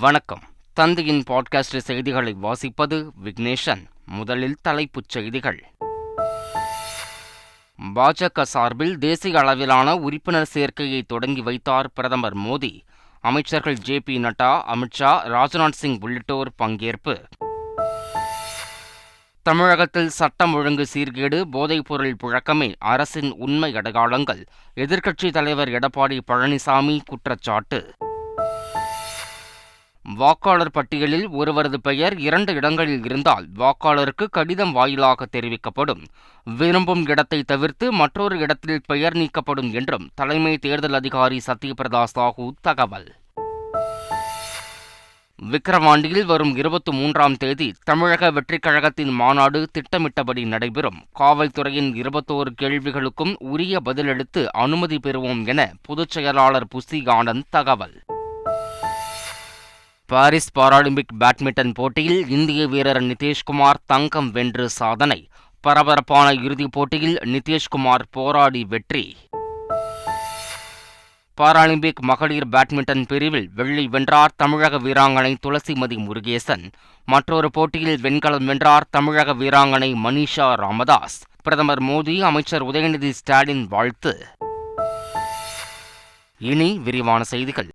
வணக்கம். தந்தையின் பாட்காஸ்ட் செய்திகளை வாசிப்பது விக்னேஷன். முதலில் தலைப்புச் செய்திகள். பாஜக சார்பில் தேசிய அளவிலான உறுப்பினர் சேர்க்கையை தொடங்கி வைத்தார் பிரதமர் மோடி. அமைச்சர்கள் ஜே பி நட்டா அமித்ஷா ராஜ்நாத் சிங் உள்ளிட்டோர் பங்கேற்பு. தமிழகத்தில் சட்டம் ஒழுங்கு சீர்கேடு போதைப்பொருள் புழக்கமே அரசின் உண்மை அடையாளங்கள். எதிர்க்கட்சித் தலைவர் எடப்பாடி பழனிசாமி குற்றச்சாட்டு. வாக்காளர் பட்டியலில் ஒருவரது பெயர் இரண்டு இடங்களில் இருந்தால் வாக்காளருக்கு கடிதம் வாயிலாக தெரிவிக்கப்படும். விரும்பும் இடத்தை தவிர்த்து மற்றொரு இடத்தில் பெயர் நீக்கப்படும் என்றும் தலைமை தேர்தல் அதிகாரி சத்யபிரதா சாஹூ தகவல். விக்கிரவாண்டியில் வரும் இருபத்தி மூன்றாம் தேதி தமிழக வெற்றிக் கழகத்தின் மாநாடு திட்டமிட்டபடி நடைபெறும். காவல்துறையின் இருபத்தோரு கேள்விகளுக்கும் உரிய பதிலளித்து அனுமதி பெறுவோம் என பொதுச் செயலாளர் புஸ்தி ஆனந்த் தகவல். பாரிஸ் பாராலிம்பிக் பேட்மிண்டன் போட்டியில் இந்திய வீரர் நிதிஷ்குமார் தங்கம் வென்று சாதனை. பரபரப்பான இறுதிப் போட்டியில் நிதிஷ்குமார் போராடி வெற்றி. பாராலிம்பிக் மகளிர் பேட்மிண்டன் பிரிவில் வெள்ளி வென்றார் தமிழக வீராங்கனை துளசிமதி முருகேசன். மற்றொரு போட்டியில் வெண்கலம் வென்றார் தமிழக வீராங்கனை மனிஷா ராமதாஸ். பிரதமர் மோடி அமைச்சர் உதயநிதி ஸ்டாலின் வாழ்த்து. இனி விரிவான செய்திகள்.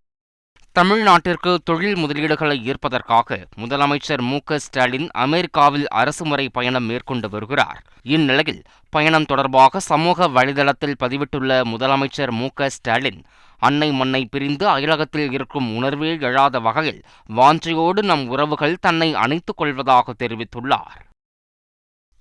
தமிழ்நாட்டிற்கு தொழில் முதலீடுகளை ஈர்ப்பதற்காக முதலமைச்சர் மு ஸ்டாலின் அமெரிக்காவில் அரசுமுறை பயணம் மேற்கொண்டு வருகிறார். இந்நிலையில் பயணம் தொடர்பாக சமூக வலைதளத்தில் பதிவிட்டுள்ள முதலமைச்சர் மு ஸ்டாலின் அன்னை மண்ணை பிரிந்து அயலகத்தில் இருக்கும் உணர்வே எழாத வகையில் வாஞ்சையோடு நம் உறவுகள் தன்னை அணைத்துக் கொள்வதாக தெரிவித்துள்ளார்.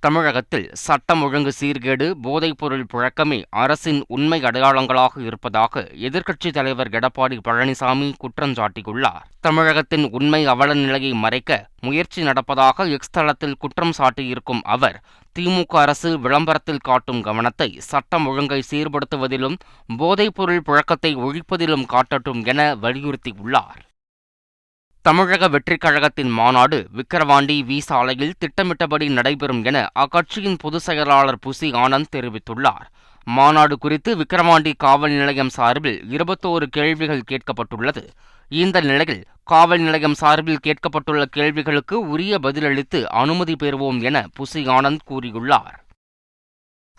தமிழகத்தில் சட்டம் ஒழுங்கு சீர்கேடு போதைப்பொருள் புழக்கமே அரசின் உண்மை அடையாளங்களாக இருப்பதாக எதிர்க்கட்சித் தலைவர் எடப்பாடி பழனிசாமி குற்றம் சாட்டியுள்ளார். தமிழகத்தின் உண்மை அவல நிலையை மறைக்க முயற்சி நடப்பதாக எக்ஸ் தளத்தில் குற்றம் சாட்டியிருக்கும் அவர் திமுக அரசு விளம்பரத்தில் காட்டும் கவனத்தை சட்டம் ஒழுங்கை சீர்படுத்துவதிலும் போதைப்பொருள் புழக்கத்தை ஒழிப்பதிலும் காட்டட்டும் என வலியுறுத்தியுள்ளார். தமிழக வெற்றிக் கழகத்தின் மாநாடு விக்கிரவாண்டி வி சாலையில் திட்டமிட்டபடி நடைபெறும் என அக்கட்சியின் பொதுச் செயலாளர் புசி ஆனந்த் தெரிவித்துள்ளார். மாநாடு குறித்து விக்கிரவாண்டி காவல் நிலையம் சார்பில் இருபத்தோரு கேள்விகள் கேட்கப்பட்டுள்ளது. இந்த நிலையில் காவல் நிலையம் சார்பில் கேட்கப்பட்டுள்ள கேள்விகளுக்கு உரிய பதிலளித்து அனுமதி பெறுவோம் என புசி ஆனந்த் கூறியுள்ளார்.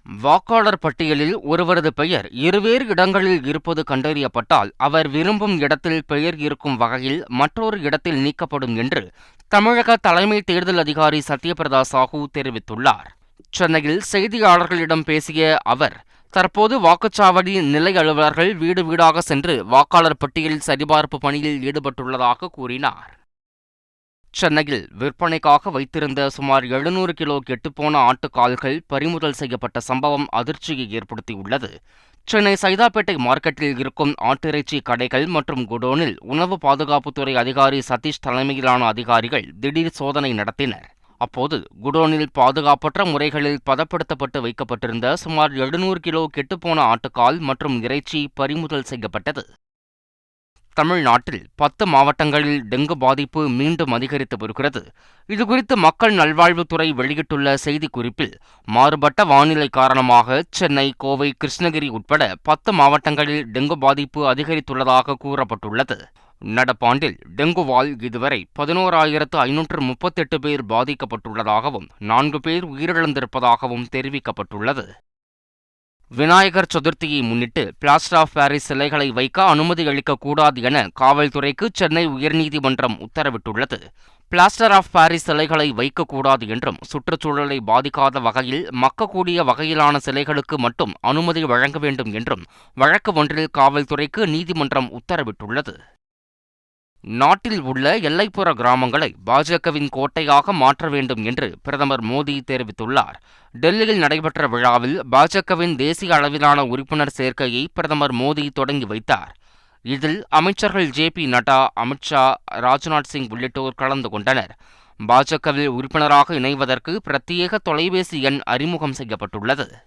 வாக்காளர் பட்டியலில் ஒருவரது பெயர் இருவேறு இடங்களில் இருப்பது கண்டறியப்பட்டால் அவர் விரும்பும் இடத்தில் பெயர் இருக்கும் வகையில் மற்றொரு இடத்தில் நீக்கப்படும் என்று தமிழக தலைமை தேர்தல் அதிகாரி சத்யபிரதா சாஹூ தெரிவித்துள்ளார். சென்னையில் செய்தியாளர்களிடம் பேசிய அவர் தற்போது வாக்குச்சாவடி நிலை அலுவலர்கள் வீடு வீடாக சென்று வாக்காளர் பட்டியல் சரிபார்ப்பு பணியில் ஈடுபட்டுள்ளதாக கூறினார். சென்னையில் விற்பனைக்காக வைத்திருந்த சுமார் எழுநூறு கிலோ கெட்டுப்போன ஆட்டுக்கால்கள் பறிமுதல் செய்யப்பட்ட சம்பவம் அதிர்ச்சியை ஏற்படுத்தியுள்ளது. சென்னை சைதாப்பேட்டை மார்க்கெட்டில் இருக்கும் ஆட்டிறைச்சி கடைகள் மற்றும் குடோனில் உணவு பாதுகாப்புத்துறை அதிகாரி சதீஷ் தலைமையிலான அதிகாரிகள் திடீர் சோதனை நடத்தினர். அப்போது குடோனில் பாதுகாப்பற்ற முறைகளில் பதப்படுத்தப்பட்டு வைக்கப்பட்டிருந்த சுமார் எழுநூறு கிலோ கெட்டுப்போன ஆட்டுக்கால் மற்றும் இறைச்சி பறிமுதல் செய்யப்பட்டது. தமிழ்நாட்டில் பத்து மாவட்டங்களில் டெங்கு பாதிப்பு மீண்டும் அதிகரித்து வருகிறது. இதுகுறித்து மக்கள் நல்வாழ்வுத்துறை வெளியிட்டுள்ள செய்திக்குறிப்பில் மாறுபட்ட வானிலை காரணமாக சென்னை கோவை கிருஷ்ணகிரி உட்பட பத்து மாவட்டங்களில் டெங்கு பாதிப்பு அதிகரித்துள்ளதாக கூறப்பட்டுள்ளது. நடப்பாண்டில் டெங்குவால் இதுவரை பதினோராயிரத்து ஐநூற்று முப்பத்தெட்டு பேர் பாதிக்கப்பட்டுள்ளதாகவும் நான்கு பேர் உயிரிழந்திருப்பதாகவும் தெரிவிக்கப்பட்டுள்ளது. விநாயகர் சதுர்த்தியை முன்னிட்டு பிளாஸ்டர் ஆஃப் பாரிஸ் சிலைகளை வைக்க அனுமதி அளிக்கக்கூடாது என காவல்துறைக்கு சென்னை உயர்நீதிமன்றம் உத்தரவிட்டுள்ளது. பிளாஸ்டர் ஆஃப் பாரிஸ் சிலைகளை வைக்கக்கூடாது என்றும் சுற்றுச்சூழலை பாதிக்காத வகையில் மக்கக்கூடிய வகையிலான சிலைகளுக்கு மட்டும் அனுமதி வழங்க வேண்டும் என்றும் வழக்கு ஒன்றில் காவல்துறைக்கு நீதிமன்றம் உத்தரவிட்டுள்ளது. நாட்டில் உள்ள எல்லைப்புற கிராமங்களை பாஜகவின் கோட்டையாக மாற்ற வேண்டும் என்று பிரதமர் மோடி தெரிவித்துள்ளார். டெல்லியில் நடைபெற்ற விழாவில் பாஜகவின் தேசிய அளவிலான உறுப்பினர் சேர்க்கையை பிரதமர் மோடி தொடங்கி வைத்தார். இதில் அமைச்சர்கள் ஜே பி நட்டா அமித்ஷா ராஜ்நாத் சிங் உள்ளிட்டோர் கலந்து கொண்டனர். பாஜகவில் உறுப்பினராக இணைவதற்கு பிரத்யேக தொலைபேசி எண் அறிமுகம் செய்யப்பட்டுள்ளது.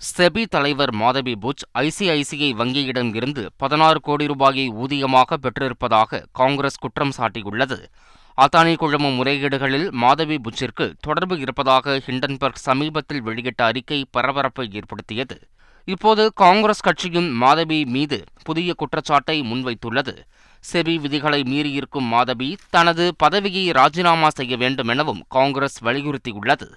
செபி தலைவர் மாதவி புஜ் ஐசிஐசிஐ வங்கியிடம் இருந்து பதினாறு கோடி ரூபாயை ஊதியமாக பெற்றிருப்பதாக காங்கிரஸ் குற்றம் சாட்டியுள்ளது. அத்தானி குழும முறைகேடுகளில் மாதவி புச்சிற்கு தொடர்பு இருப்பதாக ஹிண்டன்பர்க் சமீபத்தில் வெளியிட்ட அறிக்கை பரபரப்பை ஏற்படுத்தியது. இப்போது காங்கிரஸ் கட்சியும் மாதவி மீது புதிய குற்றச்சாட்டை முன்வைத்துள்ளது. செபி விதிகளை மீறியிருக்கும் மாதவி தனது பதவியை ராஜினாமா செய்ய வேண்டும் எனவும் காங்கிரஸ் வலியுறுத்தியுள்ளது.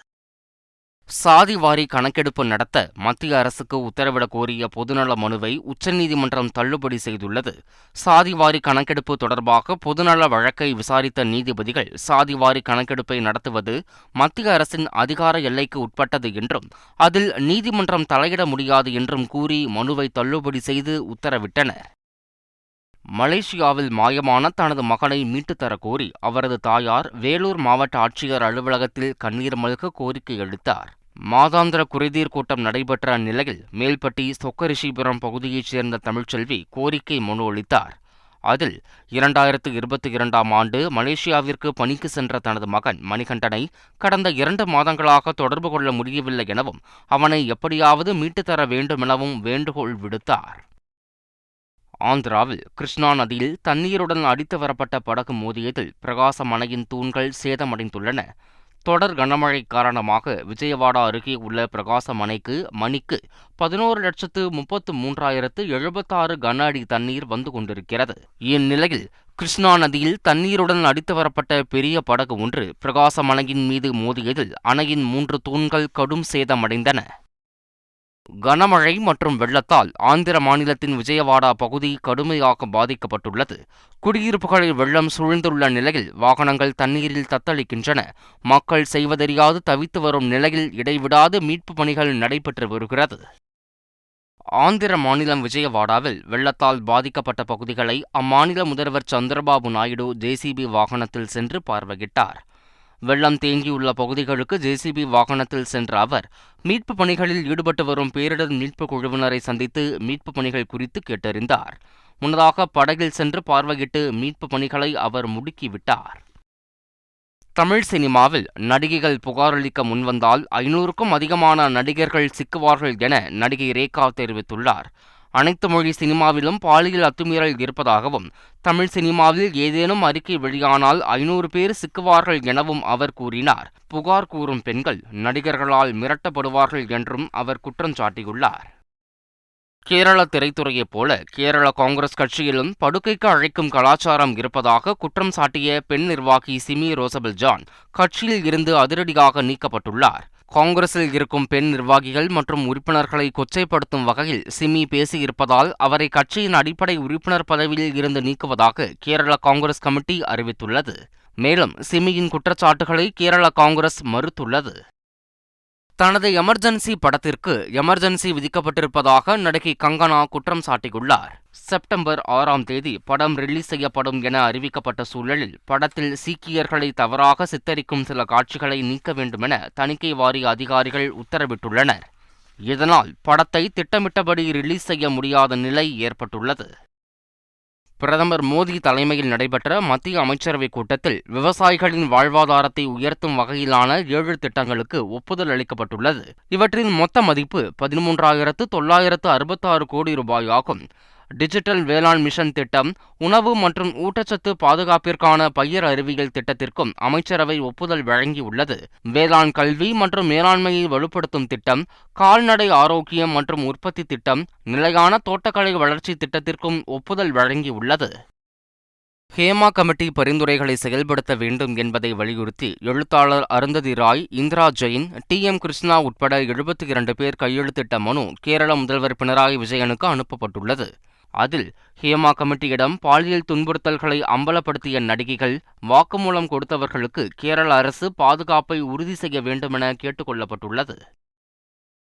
சாதிவாரி கணக்கெடுப்பு நடத்த மத்திய அரசுக்கு உத்தரவிடக் கோரிய பொதுநல மனுவை உச்சநீதிமன்றம் தள்ளுபடி செய்துள்ளது. சாதிவாரி கணக்கெடுப்பு தொடர்பாக பொதுநல வழக்கை விசாரித்த நீதிபதிகள் சாதிவாரி கணக்கெடுப்பை நடத்துவது மத்திய அரசின் அதிகார எல்லைக்கு உட்பட்டது என்றும் அதில் நீதிமன்றம் தலையிட முடியாது என்றும் கூறி மனுவை தள்ளுபடி செய்து உத்தரவிட்டனர் மலேசியாவில் மாயமான தனது மகனை மீட்டுத் கோரி அவரது தாயார் வேலூர் மாவட்ட ஆட்சியர் அலுவலகத்தில் கண்ணீர் மல்க கோரிக்கை அளித்தார். மாதாந்திர குறைதீர் கூட்டம் நடைபெற்ற நிலையில் மேல்பட்டி சொக்கரிஷிபுரம் பகுதியைச் சேர்ந்த தமிழ்ச்செல்வி கோரிக்கை மனு அளித்தார். அதில் இரண்டாயிரத்து இருபத்தி இரண்டாம் ஆண்டு மலேசியாவிற்கு பணிக்கு சென்ற தனது மகன் மணிகண்டனை கடந்த இரண்டு மாதங்களாக தொடர்பு கொள்ள முடியவில்லை எனவும் அவனை எப்படியாவது மீட்டுத் தர வேண்டுமெனவும் வேண்டுகோள் விடுத்தார். ஆந்திராவில் கிருஷ்ணா நதியில் தண்ணீருடன் அடித்து வரப்பட்ட படகு மோதியதில் பிரகாசம் அணையின் தூண்கள் சேதமடைந்துள்ளன. தொடர் கனமழை காரணமாக விஜயவாடா அருகே உள்ள பிரகாசம் அணைக்கு மணிக்கு பதினோரு லட்சத்து முப்பத்து மூன்றாயிரத்து எழுபத்தாறு கன அடி தண்ணீர் வந்து கொண்டிருக்கிறது. இந்நிலையில் கிருஷ்ணா நதியில் தண்ணீருடன் அடித்து வரப்பட்ட பெரிய படகு ஒன்று பிரகாசம் அணையின் மீது மோதியதில் அணையின் மூன்று தூண்கள் கடும் சேதமடைந்தன. கனமழை மற்றும் வெள்ளத்தால் ஆந்திர மாநிலத்தின் விஜயவாடா பகுதி கடுமையாக பாதிக்கப்பட்டுள்ளது. குடியிருப்புகளில் வெள்ளம் சூழ்ந்துள்ள நிலையில் வாகனங்கள் தண்ணீரில் தத்தளிக்கின்றன. மக்கள் செய்வதறியாது தவித்து வரும் நிலையில் இடைவிடாது மீட்பு பணிகள் நடைபெற்று வருகிறது. ஆந்திர மாநிலம் விஜயவாடாவில் வெள்ளத்தால் பாதிக்கப்பட்ட பகுதிகளை அம்மாநில முதல்வர் சந்திரபாபு நாயுடு ஜேசிபி வாகனத்தில் சென்று பார்வையிட்டார். வெள்ளம் தேங்கியுள்ள பகுதிகளுக்கு ஜேசிபி வாகனத்தில் சென்ற அவர் மீட்பு பணிகளில் ஈடுபட்டு வரும் பேரிடர் மீட்பு குழுவினரை சந்தித்து மீட்பு பணிகள் குறித்து கேட்டறிந்தார். முன்னதாக படகில் சென்று பார்வையிட்டு மீட்பு பணிகளை அவர் முடுக்கிவிட்டார். தமிழ் சினிமாவில் நடிகைகள் புகாரளிக்க முன்வந்தால் ஐநூறுக்கும் அதிகமான நடிகர்கள் சிக்குவார்கள் என நடிகை ரேகா தெரிவித்துள்ளார். அனைத்து மொழி சினிமாவிலும் பாலியல் அத்துமீறல் இருப்பதாகவும் தமிழ் சினிமாவில் ஏதேனும் அறிக்கை வெளியானால் ஐநூறு பேர் சிக்குவார்கள் எனவும் அவர் கூறினார். புகார் கூறும் பெண்கள் நடிகர்களால் மிரட்டப்படுவார்கள் என்றும் அவர் குற்றம் சாட்டியுள்ளார். கேரள திரைத்துறையைப் போல கேரள காங்கிரஸ் கட்சியிலும் படுக்கைக்கு அழைக்கும் கலாச்சாரம் இருப்பதாக குற்றம் சாட்டிய பெண் நிர்வாகி சிமி ரோசபல் ஜான் கட்சியில் இருந்து அதிரடியாக நீக்கப்பட்டுள்ளார். காங்கிரஸில் இருக்கும் பெண் நிர்வாகிகள் மற்றும் உறுப்பினர்களை கொச்சைப்படுத்தும் வகையில் சிமி பேசியிருப்பதால் அவரை கட்சியின் அடிப்படை உறுப்பினர் பதவியில் இருந்து நீக்குவதாக கேரள காங்கிரஸ் கமிட்டி அறிவித்துள்ளது. மேலும் சிமியின் குற்றச்சாட்டுகளை கேரள காங்கிரஸ் மறுத்துள்ளது. தனது எமர்ஜென்சி படத்திற்கு எமர்ஜென்சி விதிக்கப்பட்டிருப்பதாக நடிகை கங்கனா குற்றம் சாட்டியுள்ளார். செப்டம்பர் ஆறாம் தேதி படம் ரிலீஸ் செய்யப்படும் என அறிவிக்கப்பட்ட சூழலில் படத்தில் சீக்கியர்களை தவறாக சித்தரிக்கும் சில காட்சிகளை நீக்க வேண்டுமென தணிக்கை வாரிய அதிகாரிகள் உத்தரவிட்டுள்ளனர். இதனால் படத்தை திட்டமிட்டபடி ரிலீஸ் செய்ய முடியாத நிலை ஏற்பட்டுள்ளது. பிரதமர் மோடி தலைமையில் நடைபெற்ற மத்திய அமைச்சரவைக் கூட்டத்தில் விவசாயிகளின் வாழ்வாதாரத்தை உயர்த்தும் வகையிலான ஏழு திட்டங்களுக்கு ஒப்புதல் அளிக்கப்பட்டுள்ளது. இவற்றின் மொத்த மதிப்பு பதிமூன்றாயிரத்து தொள்ளாயிரத்து அறுபத்தாறு கோடி ரூபாயாகும். டிஜிட்டல் வேளாண் மிஷன் திட்டம் உணவு மற்றும் ஊட்டச்சத்து பாதுகாப்பிற்கான பயிர் அறிவியல் திட்டத்திற்கும் அமைச்சரவை ஒப்புதல் வழங்கியுள்ளது. வேளாண் கல்வி மற்றும் மேலாண்மையை வலுப்படுத்தும் திட்டம் கால்நடை ஆரோக்கியம் மற்றும் உற்பத்தி திட்டம் நிலையான தோட்டக்கலை வளர்ச்சி திட்டத்திற்கும் ஒப்புதல் வழங்கியுள்ளது. ஹேமா கமிட்டி பரிந்துரைகளை செயல்படுத்த வேண்டும் என்பதை வலியுறுத்தி எழுத்தாளர் அருந்ததி ராய் இந்திரா ஜெயின் டி. எம். கிருஷ்ணா உட்பட எழுபத்தி இரண்டு பேர் கையெழுத்திட்ட மனு கேரள முதல்வர் பினராயி விஜயனுக்கு அனுப்பப்பட்டுள்ளது. அதில் ஹேமா கமிட்டியிடம் பாலியல் துன்புறுத்தல்களை அம்பலப்படுத்திய நடிகைகள் வாக்குமூலம் கொடுத்தவர்களுக்கு கேரள அரசு பாதுகாப்பை உறுதி செய்ய வேண்டுமென கேட்டுக்கொள்ளப்பட்டுள்ளது.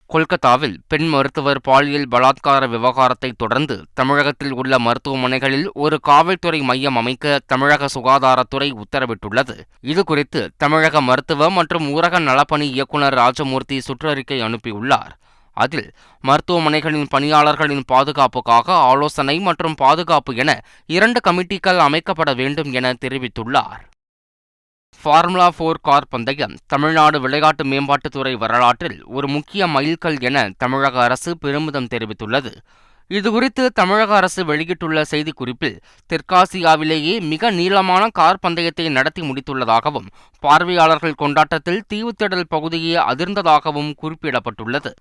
கொல்கத்தாவில் பெண் மருத்துவர் பாலியல் பலாத்கார விவகாரத்தை தொடர்ந்து தமிழகத்தில் உள்ள மருத்துவமனைகளில் ஒரு காவல்துறை மையம் அமைக்க தமிழக சுகாதாரத்துறை உத்தரவிட்டுள்ளது. இதுகுறித்து தமிழக மருத்துவ மற்றும் ஊரக நலப்பணி இயக்குநர் ராஜமூர்த்தி சுற்றறிக்கை அனுப்பியுள்ளார். அதில் மருத்துவமனைகளின் பணியாளர்களின் பாதுகாப்புக்காக ஆலோசனை மற்றும் பாதுகாப்பு என இரண்டு கமிட்டிகள் அமைக்கப்பட வேண்டும் என தெரிவித்துள்ளார். ஃபார்முலா போர் கார் பந்தயம் தமிழ்நாடு விளையாட்டு மேம்பாட்டுத்துறை வரலாற்றில் ஒரு முக்கிய மைல்கல் என தமிழக அரசு பெருமிதம் தெரிவித்துள்ளது. இதுகுறித்து தமிழக அரசு வெளியிட்டுள்ள செய்திக்குறிப்பில் தெற்காசியாவிலேயே மிக நீளமான கார் பந்தயத்தை நடத்தி முடித்துள்ளதாகவும் பார்வையாளர்கள் கொண்டாட்டத்தில் தீவுத்திடல் பகுதியே அதிர்ந்ததாகவும் குறிப்பிடப்பட்டுள்ளது.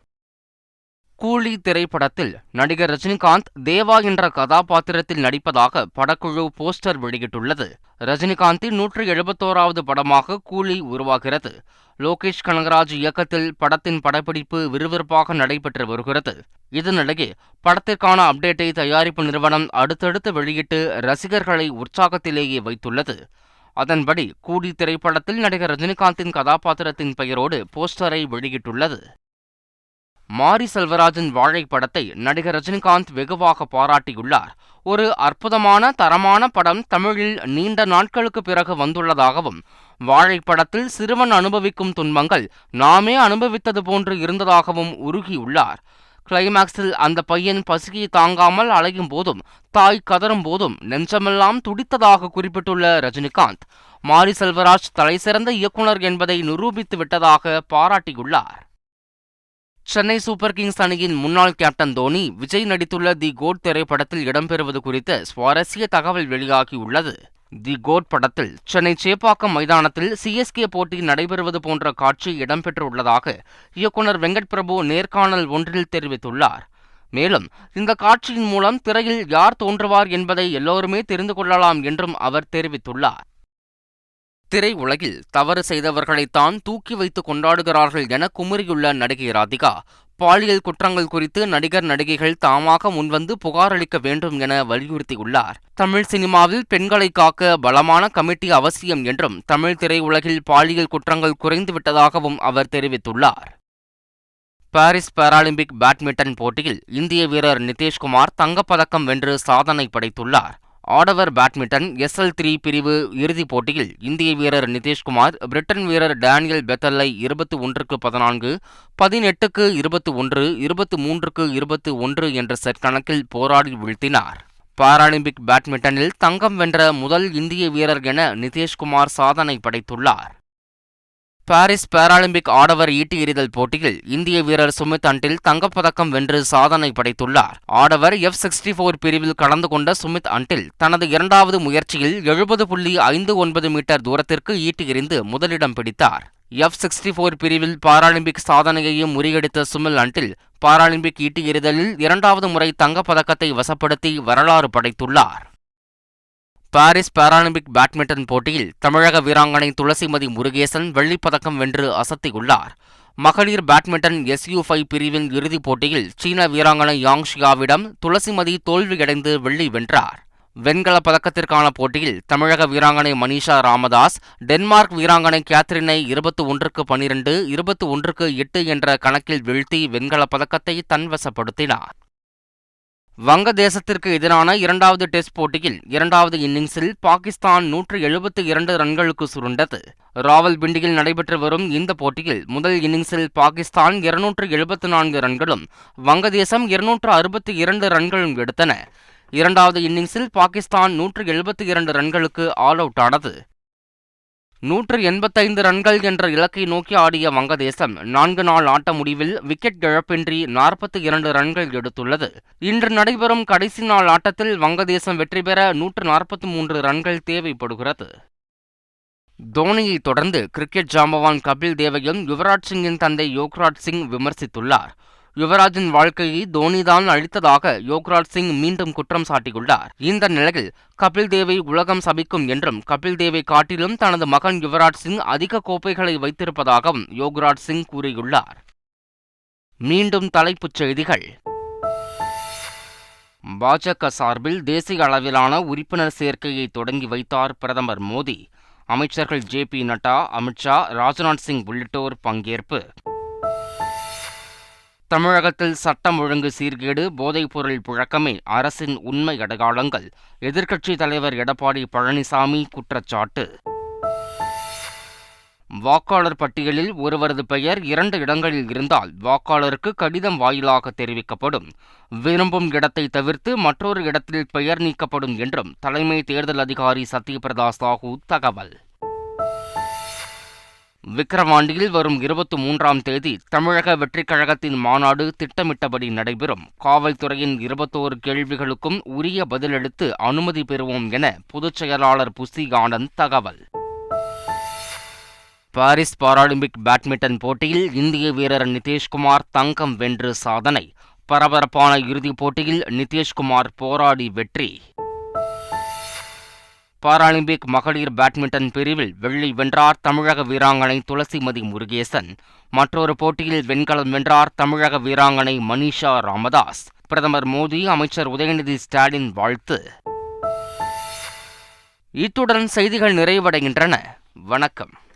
கூலி திரைப்படத்தில் நடிகர் ரஜினிகாந்த் தேவா என்ற கதாபாத்திரத்தில் நடிப்பதாக படக்குழு போஸ்டர் வெளியிட்டுள்ளது. ரஜினிகாந்தின் நூற்றி எழுபத்தோராவது படமாக கூலி உருவாகிறது. லோகேஷ் கனகராஜ் இயக்கத்தில் படத்தின் படப்பிடிப்பு விறுவிறுப்பாக நடைபெற்று வருகிறது. இதனிடையே படத்திற்கான அப்டேட்டை தயாரிப்பு நிறுவனம் அடுத்தடுத்து வெளியிட்டு ரசிகர்களை உற்சாகத்திலேயே வைத்துள்ளது. அதன்படி கூலி திரைப்படத்தில் நடிகர் ரஜினிகாந்தின் கதாபாத்திரத்தின் பெயரோடு போஸ்டரை வெளியிட்டுள்ளது. மாரி செல்வராஜின் வாழை படத்தை நடிகர் ரஜினிகாந்த் வெகுவாக பாராட்டியுள்ளார். ஒரு அற்புதமான தரமான படம் தமிழில் நீண்ட நாட்களுக்கு பிறகு வந்துள்ளதாகவும் வாழை படத்தில் சிறுவன் அனுபவிக்கும் துன்பங்கள் நாமே அனுபவித்தது போன்று இருந்ததாகவும் உருகியுள்ளார். கிளைமாக்ஸில் அந்த பையன் பசியை தாங்காமல் அலையும் போதும் தாய் கதறும் போதும் நெஞ்சமெல்லாம் துடித்ததாக குறிப்பிட்டுள்ள ரஜினிகாந்த் மாரி செல்வராஜ் தலைசிறந்த இயக்குனர் என்பதை நிரூபித்து விட்டதாக பாராட்டியுள்ளார். சென்னை சூப்பர் கிங்ஸ் அணியின் முன்னாள் கேப்டன் தோனி விஜய் நடித்துள்ள தி கோட் திரைப்படத்தில் இடம்பெறுவது குறித்த சுவாரஸ்ய தகவல் வெளியாகியுள்ளது. தி கோட் படத்தில் சென்னை சேப்பாக்கம் மைதானத்தில் சிஎஸ்கே போட்டி நடைபெறுவது போன்ற காட்சி இடம்பெற்றுள்ளதாக இயக்குனர் வெங்கட் பிரபு நேர்காணல் ஒன்றில் தெரிவித்துள்ளார். மேலும் இந்த காட்சியின் மூலம் திரையில் யார் தோன்றுவார் என்பதை எல்லோருமே தெரிந்து கொள்ளலாம் என்றும் அவர் தெரிவித்துள்ளார். திரை உலகில் தவறு செய்தவர்களைத்தான் தூக்கி வைத்து கொண்டாடுகிறார்கள் என குமுறியுள்ள நடிகை ராதிகா. பாலியல் குற்றங்கள் குறித்து நடிகர் நடிகைகள் தாமாக முன்வந்து புகார் அளிக்க வேண்டும் என வலியுறுத்தியுள்ளார். தமிழ் சினிமாவில் பெண்களை காக்க பலமான கமிட்டி அவசியம் என்றும் தமிழ் திரையுலகில் பாலியல் குற்றங்கள் குறைந்துவிட்டதாகவும் அவர் தெரிவித்துள்ளார். பாரிஸ் பாராலிம்பிக் பேட்மிண்டன் போட்டியில் இந்திய வீரர் நிதேஷ்குமார் தங்கப்பதக்கம் வென்று சாதனை படைத்துள்ளார். ஆடவர் பேட்மிண்டன் எஸ்எல் த்ரீ பிரிவு இறுதிப் போட்டியில் இந்திய வீரர் நிதிஷ்குமார் பிரிட்டன் வீரர் டேனியல் பெத்தல்லை இருபத்தி ஒன்றுக்கு பதினான்கு பதினெட்டுக்கு இருபத்தி ஒன்று இருபத்தி மூன்றுக்கு இருபத்தி ஒன்று என்ற செட் கணக்கில் போராடி வீழ்த்தினார். பாராலிம்பிக் பேட்மிண்டனில் தங்கம் வென்ற முதல் இந்திய வீரர் என நிதேஷ்குமார் சாதனை படைத்துள்ளார். பாரிஸ் பாராலிம்பிக் ஆடவர் ஈட்டி எறிதல் போட்டியில் இந்திய வீரர் சுமித் அண்டில் தங்கப்பதக்கம் வென்று சாதனை படைத்துள்ளார். ஆடவர் எஃப் சிக்ஸ்டி போர் பிரிவில் கலந்து கொண்ட சுமித் அண்டில் தனது இரண்டாவது முயற்சியில் எழுபது புள்ளி ஐந்து ஒன்பது மீட்டர் தூரத்திற்கு ஈட்டி எறிந்து முதலிடம் பிடித்தார். எஃப் சிக்ஸ்டி போர் பிரிவில் பாராலிம்பிக் சாதனையையும் முறியடித்த சுமில் அண்டில் பாராலிம்பிக் ஈட்டி எறிதலில் இரண்டாவது முறை தங்கப்பதக்கத்தை வசப்படுத்தி வரலாறு படைத்துள்ளார். பாரிஸ் பாராலிம்பிக் பேட்மிண்டன் போட்டியில் தமிழக வீராங்கனை துளசிமதி முருகேசன் வெள்ளிப்பதக்கம் வென்று அசத்தியுள்ளார். மகளிர் பேட்மிண்டன் எஸ்யூ ஃபைவ் பிரிவின் இறுதிப் போட்டியில் சீன வீராங்கனை யாங்ஷியாவிடம் துளசிமதி தோல்வியடைந்து வெள்ளி வென்றார். வெண்கலப் பதக்கத்திற்கான போட்டியில் தமிழக வீராங்கனை மனிஷா ராமதாஸ் டென்மார்க் வீராங்கனை கேத்ரினை இருபத்து ஒன்றுக்கு பனிரெண்டு இருபத்து ஒன்றுக்கு எட்டு என்ற கணக்கில் வீழ்த்தி வெண்கலப் பதக்கத்தை தன்வசப்படுத்தினார். வங்கதேசத்திற்கு எதிரான இரண்டாவது டெஸ்ட் போட்டியில் இரண்டாவது இன்னிங்ஸில் பாகிஸ்தான் நூற்று எழுபத்து இரண்டு ரன்களுக்கு சுருண்டது. ராவல்பிண்டியில் நடைபெற்று வரும் இந்த போட்டியில் முதல் இன்னிங்ஸில் பாகிஸ்தான் இருநூற்று எழுபத்து நான்கு ரன்களும் வங்கதேசம் இருநூற்று அறுபத்தி இரண்டு ரன்களும் எடுத்தன. இரண்டாவது இன்னிங்ஸில் பாகிஸ்தான் நூற்று எழுபத்தி இரண்டு ரன்களுக்கு ஆல் அவுட் ஆனது. நூற்று எண்பத்தைந்து ரன்கள் என்ற இலக்கை நோக்கி ஆடிய வங்கதேசம் நான்கு நாள் ஆட்ட முடிவில் விக்கெட் இழப்பின்றி நாற்பத்தி இரண்டு ரன்கள் எடுத்துள்ளது. இன்று நடைபெறும் கடைசி நாள் ஆட்டத்தில் வங்கதேசம் வெற்றி பெற நூற்று நாற்பத்தி மூன்று ரன்கள் தேவைப்படுகிறது. தோனியை தொடர்ந்து கிரிக்கெட் ஜாம்பவான் கபில் தேவையும் யுவராஜ் சிங்கின் தந்தை யோக்ராஜ் சிங் விமர்சித்துள்ளார். யுவராஜின் வாழ்க்கையை தோனிதான் அழித்ததாக யோக்ராஜ் சிங் மீண்டும் குற்றம் சாட்டியுள்ளார். இந்த நிலையில் கபில் தேவை உலகம் சபிக்கும் என்றும் கபில் தேவை காட்டிலும் தனது மகன் யுவராஜ் சிங் அதிக கோப்பைகளை வைத்திருப்பதாகவும் யோகராஜ் சிங் கூறியுள்ளார். மீண்டும் தலைப்புச் செய்திகள். பாஜக சார்பில் தேசிய அளவிலான உறுப்பினர் சேர்க்கையை தொடங்கி வைத்தார் பிரதமர் மோடி. அமைச்சர்கள் ஜே பி நட்டா அமித்ஷா ராஜ்நாத் சிங் உள்ளிட்டோர் பங்கேற்பு. தமிழகத்தில் சட்டம் ஒழுங்கு சீர்கேடு போதைப்பொருள் புழக்கமே அரசின் உண்மை அடையாளங்கள். எதிர்க்கட்சித் தலைவர் எடப்பாடி பழனிசாமி குற்றச்சாட்டு. வாக்காளர் பட்டியலில் ஒருவரது பெயர் இரண்டு இடங்களில் இருந்தால் வாக்காளருக்கு கடிதம் வாயிலாக தெரிவிக்கப்படும். விரும்பும் இடத்தை தவிர்த்து மற்றொரு இடத்தில் பெயர் நீக்கப்படும் என்றும் தலைமை தேர்தல் அதிகாரி சத்யபிரதா சாஹூ தகவல். விக்கிரவாண்டியில் வரும் இருபத்தி மூன்றாம் தேதி தமிழக வெற்றிக் கழகத்தின் மாநாடு திட்டமிட்டபடி நடைபெறும். காவல்துறையின் இருபத்தோரு கேள்விகளுக்கும் உரிய பதிலளித்து அனுமதி பெறுவோம் என பொதுச் செயலாளர் ஆனந்த் தகவல். பாரிஸ் பாராலிம்பிக் பேட்மிண்டன் போட்டியில் இந்திய வீரர் நிதிஷ்குமார் தங்கம் வென்று சாதனை. பரபரப்பான இறுதிப் போட்டியில் நிதிஷ்குமார் போராடி வெற்றி. பாராலிம்பிக் மகளிர் பேட்மிண்டன் பிரிவில் வெள்ளி வென்றார் தமிழக வீராங்கனை துளசிமதி முருகேசன். மற்றொரு போட்டியில் வெண்கலம் வென்றார் தமிழக வீராங்கனை மனிஷா ராமதாஸ். பிரதமர் மோடி அமைச்சர் உதயநிதி ஸ்டாலின் வாழ்த்து. இத்துடன் செய்திகள் நிறைவடைகின்றன. வணக்கம்.